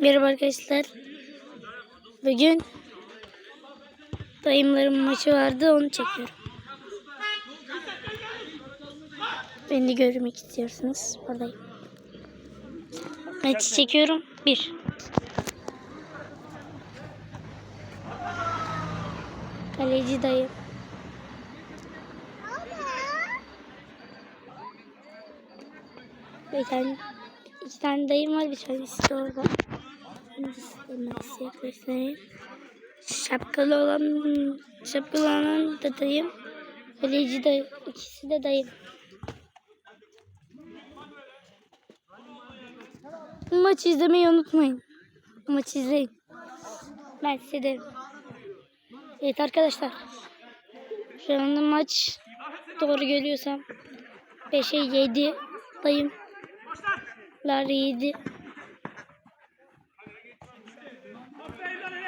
Merhaba arkadaşlar. Bugün dayımların maçı vardı onu çekiyorum. Beni de görmek istiyorsunuz. Buradayım. Maçı çekiyorum. Bir. Kaleci dayım. Bir tane, iki tane dayım var. Bir tanesi de orada. De nasıl yaklaşayım. Şapkalı olan, şapkalı olan da dayım. Kaleci dayım. İkisi de dayım. Bu maçı izlemeyi unutmayın. Bu maçı izleyin. Ben size derim. Evet arkadaşlar. Şu anda maç doğru görüyorsam 5'e 7 dayım. Lar 7.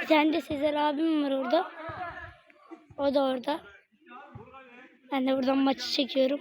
Bir tane de Sezer abim var orada. O da orada. Ben de buradan maçı çekiyorum.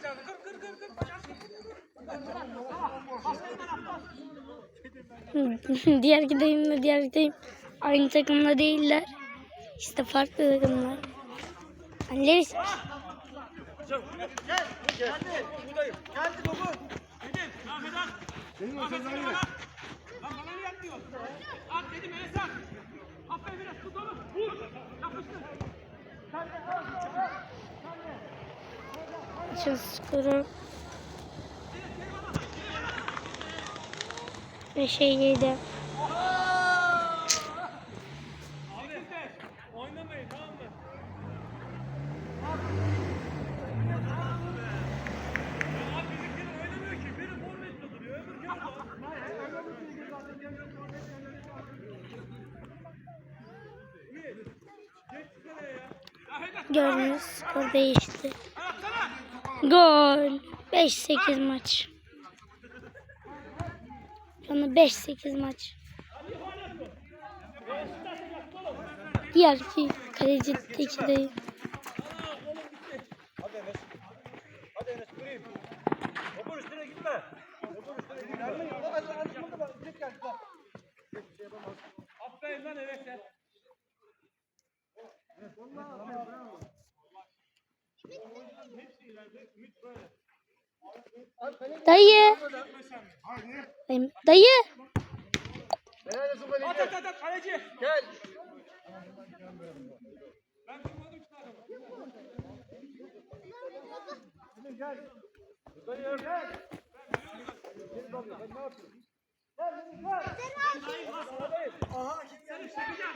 ileri. Hmm, diğer gideyim diğer gideyim. Aynı takımda değiller. İşte farklı takımlar. Anne Gel. Geldi. Geldi baba. Dedim. Ahmet Senin o sözler Lan bana niye yapmıyor? At dedim Enes at. Aferin biraz tut oğlum. Vur. Yapıştır. maçın skoru 5'e 7. Abi Biri forvetle duruyor. Öbür kere Gördüğünüz skor değişti. Gol. 5-8 maç. Anda 5-8 maç. Diğer ki kaleci de Hadi Enes. Hadi Enes vurayım. Topun üstüne gitme. Topun üstüne gitme. Hadi hadi şurada bak. Tek geldi bak. Aferin lan evet sen. Dayı. Dayı. Dayı. At at at kaleci. Gel.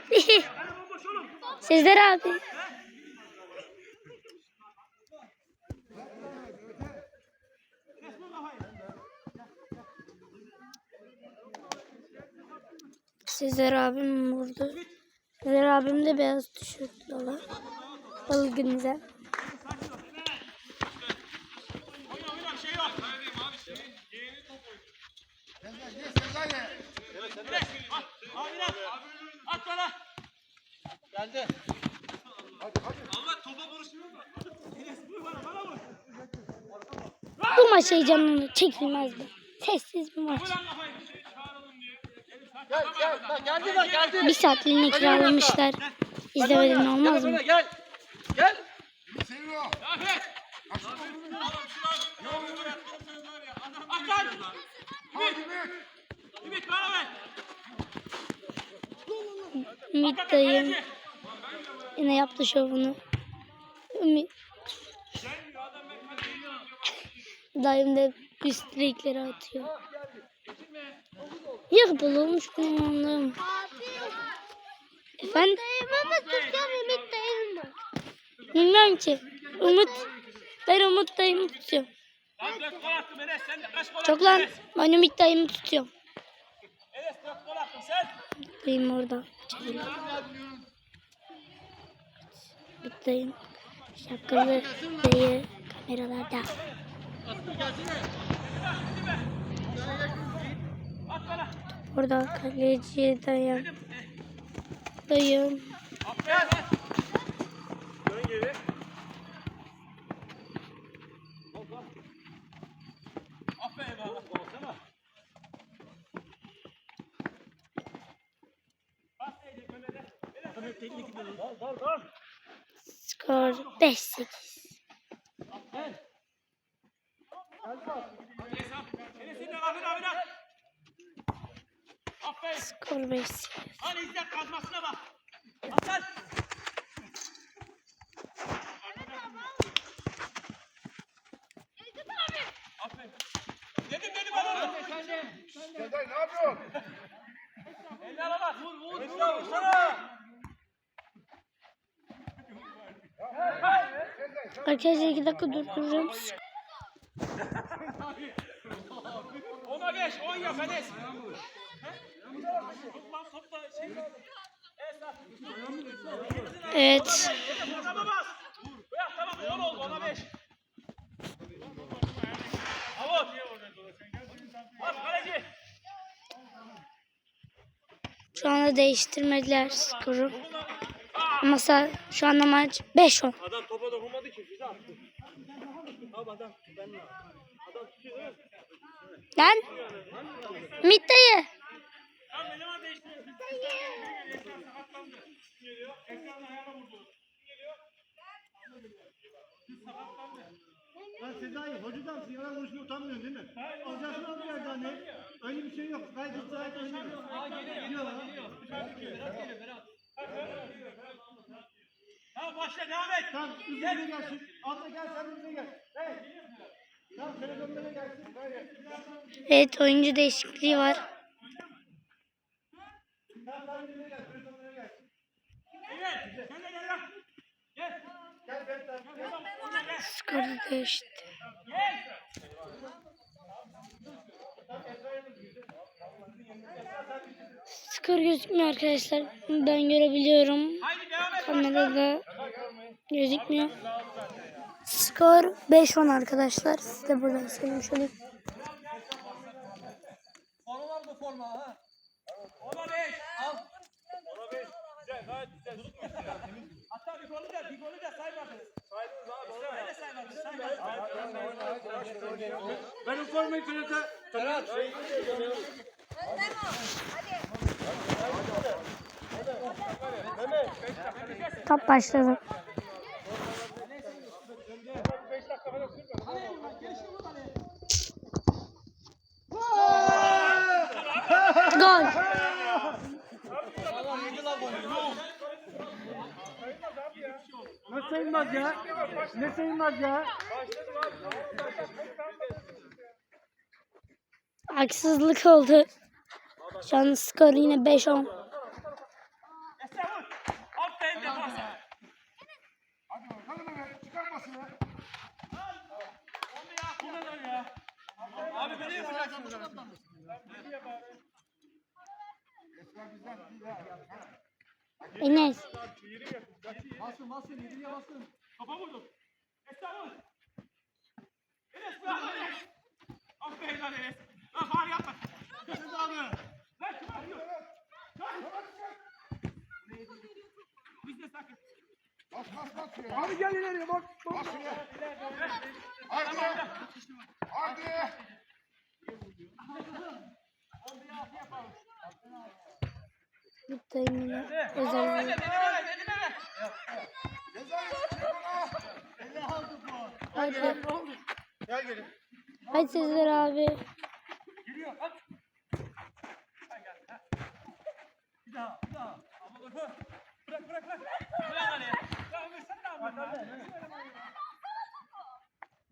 Sizler abi. Sizler abim vurdu. Sizler abim de beyaz tişörtlü olan. Bana. Geldi. Bu maç heyecanını çekilmez mi? Sessiz bir maç. Gel gel. Bak geldi bak geldi. Bir saatliğine kiralamışlar. İzlemeden olmaz mı? Gel. Gel. Ümit. Ümit bana ver. Ümit dayım yine yaptı şovunu. Ümit dayım da üst atıyor. Yok bulunmuş kullandım. Efendim? Bilmiyorum ki. Umut. Ben Umut dayımı tutuyorum. Çok lan. Ben Ümit dayımı tutuyorum. Enes dört gol attın sen. Dayım orada. Ümit dayım. Şapkalı dayı kameralarda. At bana. Oradan kaleciye dayan. Dayan. Dön geri. Skor 5-8. Skor 5-8. Hadi İzzet kazmasına bak. Hasan. Aferin. Dedim dedim bana. Sezai ne yapıyorsun? Elini alamaz. Vur vur vur. Vursana. Arkadaşlar 2 dakika durduruyorum. Ona beş. On yap Enes. Topla topla. Şey. Esat. Evet. Adama bas. Bırak tamam on oldu ona beş. Avut. Bas kaleci. Şu anda değiştirmediler skoru. Ama şu anda maç 5-10. Adam topa dokunmadı ki füze attı. Abi adam ben Adam tutuyor değil mi? Lan. Ümit dayı. Tam eleman değiştiriyor. Ekran sakatlandı. Geliyor. Ekranla ayağına vurdu. Geliyor. Sakatlandı. Lan Sezai hocadan sigara vuruşuna utanmıyorsun değil mi? Alacaksın al bir yerde hani. Öyle bir şey yok. Gayet sahip oynuyor. Aa geliyor. Geliyor lan. Tamam başla devam et. Tamam bize gelsin. Abla gel sen bize gel. Hey. Tamam telefonlara gelsin. Hayır. Evet oyuncu değişikliği var. Tamam sen bize gel. Telefonlara gelsin. Evet. Sen de gel lan. Gel. Gel ben sen. Gel. Ona gel. Skoru değişti. Gel. Skor gözükmüyor arkadaşlar. Ben görebiliyorum. Haydi devam et. Kamerada gözükmüyor. Skor 5-10 arkadaşlar. Buradan golü de. Öyle saymadınız. Saymadınız. Ben o formayı Ferhat'a... Ferhat. Top başladı. Gol. Ne sayılmaz ya? Ne sayılmaz ya? Haksızlık oldu. Şu an skor yine 5-10. Esra vur. Aferin defans. Hadi bakalım Mehmet çıkarmasın ya. Onu ya. Bu kadar ya. Abi beni yapacaksın. Esra bizden değil ha. Enes. Basın basın. Yediye basın. Kafa vurdum. Esra vur. Enes bırak Enes. Aferin lan Enes. Lan bari yapma. Gözünü alıyor. Lan çıkarıyor. Lan. Biz de sakın. Bas bas bas şuraya. Hadi gel ileriye bak. Bas şuraya. Hadi. Hadi. Bitti yine. Özel. Dedim evet, dedim evet. Sezai telefona. Hadi. Gel geri. Hadi Sezer abi. Geliyor. At. Ha, gel, ha. Bir daha, bir daha. Ama Bırak bırak bırak. Bırak kaleye. Ya Ömür sen ne yapıyorsun lan?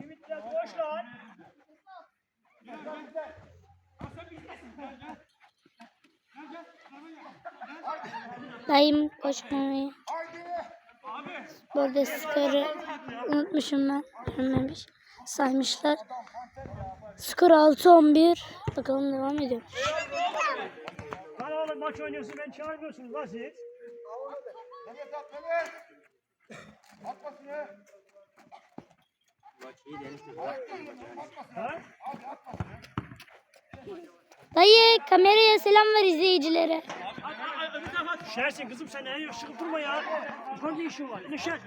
Ümitler boş lan. Hasan bizdesin. Gel gel. Gel gel. Dayım koşmamayı. Haydi. Abi. Bu arada skoru unutmuşum ben. Görmemiş. Saymışlar. Skor 6-11. Bakalım devam ediyor. Lan oğlum maç oynuyorsun ben çağırmıyorsunuz lan siz. Mehmet at Mehmet. At pasını. Ha? Dayı kameraya selam ver izleyicilere. Düşersin kızım sen en yok çıkıp durma ya. Yukarıda işin var. Düşer.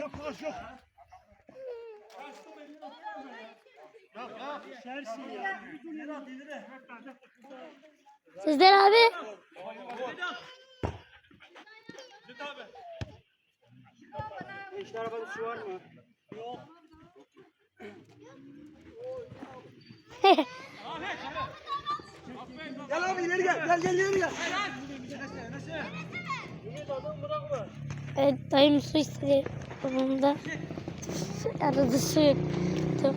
Yok kulaç yok. Düşersin ya. Sizler abi. İşte arabada su var mı? Yok. Gel abi ileri gel. Gel gel ileri gel. Evet dayım su istedi. Babam da arada su yoktu.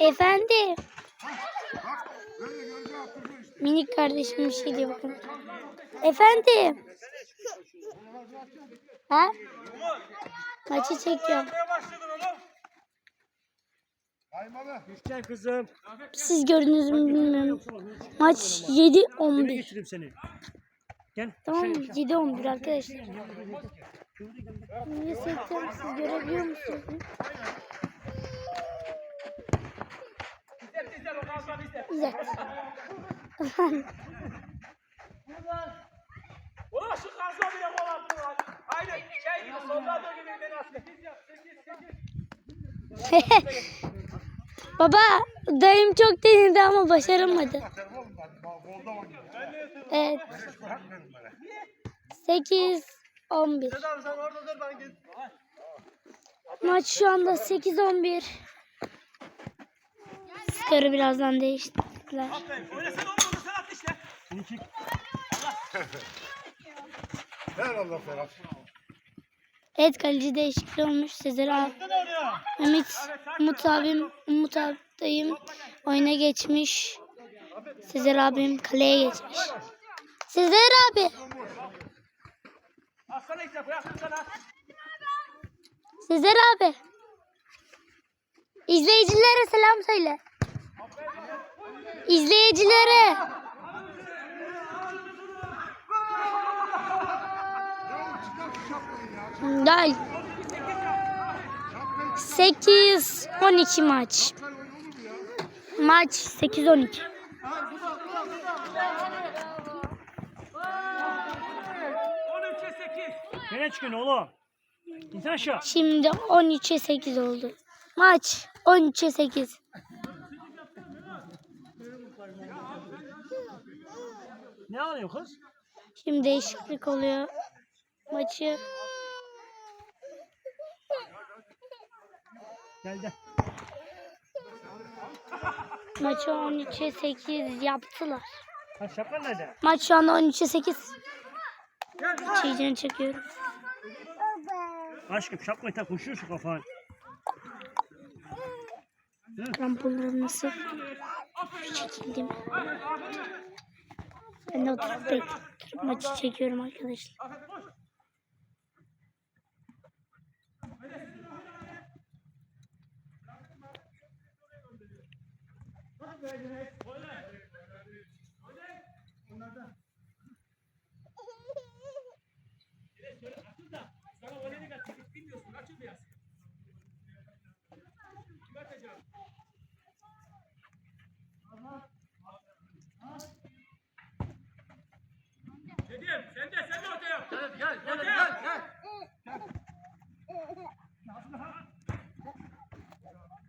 Efendi. Bak. Böyle görünce attırıyor işte. Minik kardeşim bir şey diyor bakın. Efendi. Ha? Maçı çekiyorum. Gel kızım. Siz gördünüz mü bilmiyorum. Maç 7-11. Nereye getireyim seni? Gel. Tamam mı? 7-11 arkadaşlar. Niye sektim? Siz görebiliyor musunuz? Bizler bizler o kalsa bizler. Güzel. Ulan şu kalsa bile gol attı lan. Aynen şey gibi soldado gibi beni attı. 8 yap 8 8. Baba dayım çok denedi ama başaramadı. Evet Bırakmıyorum böyle. 8 11. Tamam sen orada dur ben git. Maç şu anda 8 11. Skoru birazdan değiştirdiler. Ver Allah Ferhat. Evet kaleci değişikliği olmuş. Sezer abi? Ümit, Umut abim, Umut abim oyuna geçmiş. Sezer abim kaleye geçmiş. Sezer abi. Sezer abi. İzleyicilere selam söyle. İzleyicilere. Gel. Şapkayı 8 12 maç. Maç 8 12. On üçe sekiz. Nereye çıkıyorsun oğlum? İnsan aşağı. Şimdi 13'e 8 oldu. Maç 13'e 8. Ne alıyor kız? Şimdi değişiklik oluyor. Maçı Gel gel. maçı 13'e 8 yaptılar. Ha şapkan nerede? Maç şu anda 13'e 8. Çiğcini çekiyorum. Aşkım şapkayı tak uçuyor şu kafan. Ramponları nasıl çekildim. Ben de oturup bekliyorum. Maçı çekiyorum arkadaşlar. Sana o ne kadar çekip bilmiyorsun. Açıl biraz. Kim atacak? Dedim sen de sen de ortaya. Gel gel gel gel.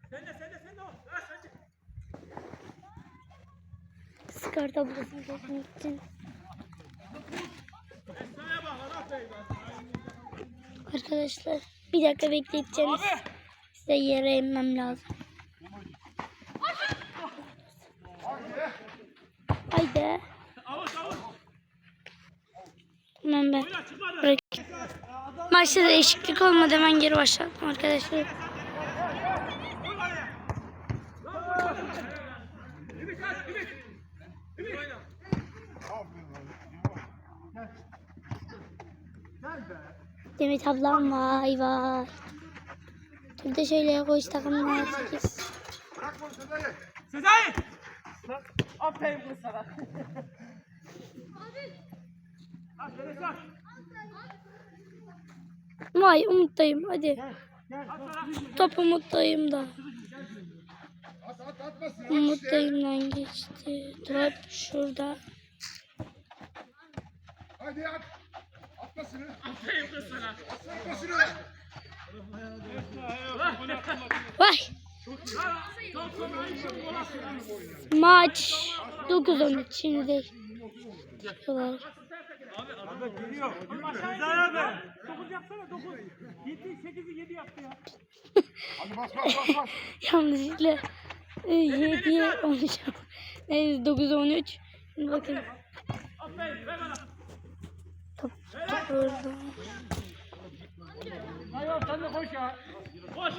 Sen de sen de sen de o. Ha sen de. Skor tablosu geçmek için. Arkadaşlar bir dakika bekleyeceğiniz. Abi. Size yere inmem lazım. Haydi. Hemen ben bırak. Maçta değişiklik olmadı hemen geri başlattım arkadaşlar. Vur araya. Lan vur. Ümit kaç Ümit. Ümit. Oyna. Demet ablam vay vay. Dur da şöyle 8. Bırak bunu Sezai. Sezai. Aferin kız sana. Vay umuttayım hadi. Top umuttayım da. Umuttayımdan geçti. Top şurada. Hadi at. Atmasını. Aferin kız sana. Atmasını. Vay. Top sonra aynı şey olasın. Maç 9-13 şimdi değil. Çıkıyorlar. Sezai abi. 9 yapsana 9. 7 8'i 7 yaptı ya. Hadi bas bas bas bas. Yanlışlıkla 7'ye 13. Neyse 9 13. Şimdi bakın. Aferin ver bana. Orada. Hayır sen de koş ya. Koş.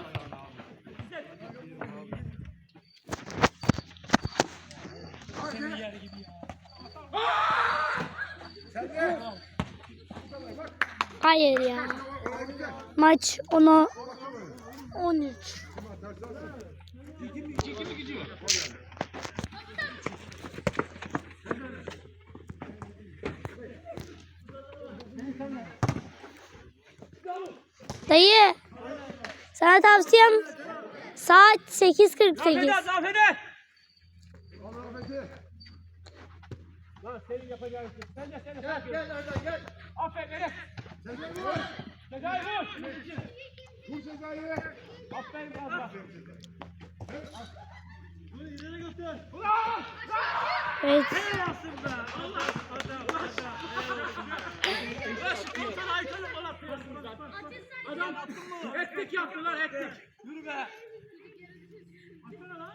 Sen de. Hayır ya. Maç 10'a 13. Dayı. Sana tavsiyem saat 8.48. Affeder affeder. Allah rahmeti. Lan senin yapacağın şey. Sen de sen de. Gel gel oradan gel. Aferin Enes. Sezai vur. Sezai vur. Vur Sezai'ye. Aferin fazla. Bunu ileri götür. Ulan! Ulan lan. Adam ettik yaptılar ettik. Yürü be. Atsana lan.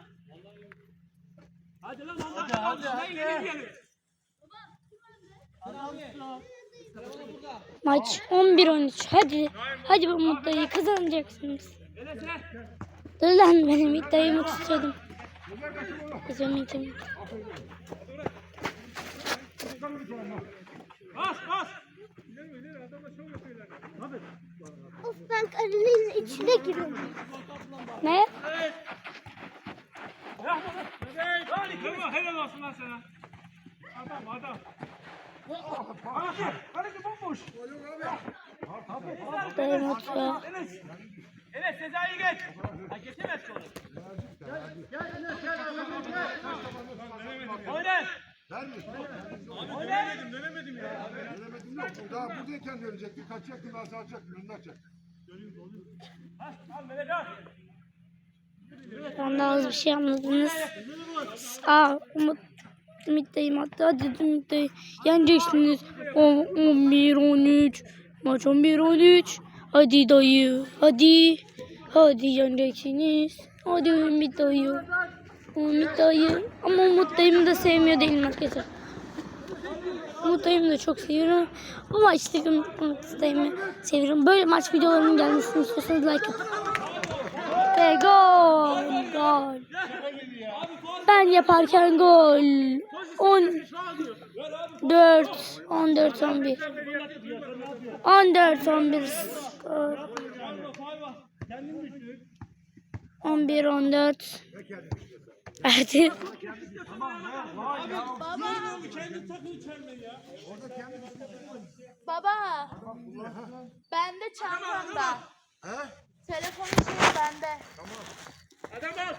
Hadi lan Allah hadi hadi. Diyelim. Maç 11-13. Hadi. Hadi bu dayı kazanacaksınız. Dur lan benim ilk dayımı tutuyordum. Biz ümidim. Bas bas. Of ben kalenin içine giriyorum. Ne? Evet. Evet. Hadi kırma helal olsun lan sana. Adam adam. Kaleci, kaleci bomboş. Dayım atıyor. Enes. Enes Sezai'yi geç. Ha geçemez ki onu. Oyna. Vermiş. Oyna. Denemedim yok. Daha buradayken dönecekti. Kaçacaktı ben salacaktım. Önünü açacaktım. Ha, al Melek al. De az bir şey anladınız. Aa Umut Ümit dayım attı. Hadi Ümit dayı. Yeneceksiniz. O- 11-13. Maç 11-13. Hadi dayı. Hadi. Hadi yeneceksiniz. Hadi Ümit dayı. Umut dayı. Ama Umut dayımı da sevmiyor değilim arkadaşlar. Umut dayımı da çok seviyorum. Bu maçtaki Umut dayımı seviyorum. Böyle maç videolarının gelmesini istiyorsanız like atın. Ve gol. Gol. Ben yaparken gol. 14 14 11. 14 11 skor. 11 14. Hadi. Baba. Bende çantamda. He? Telefonun şeyi bende. Adam al.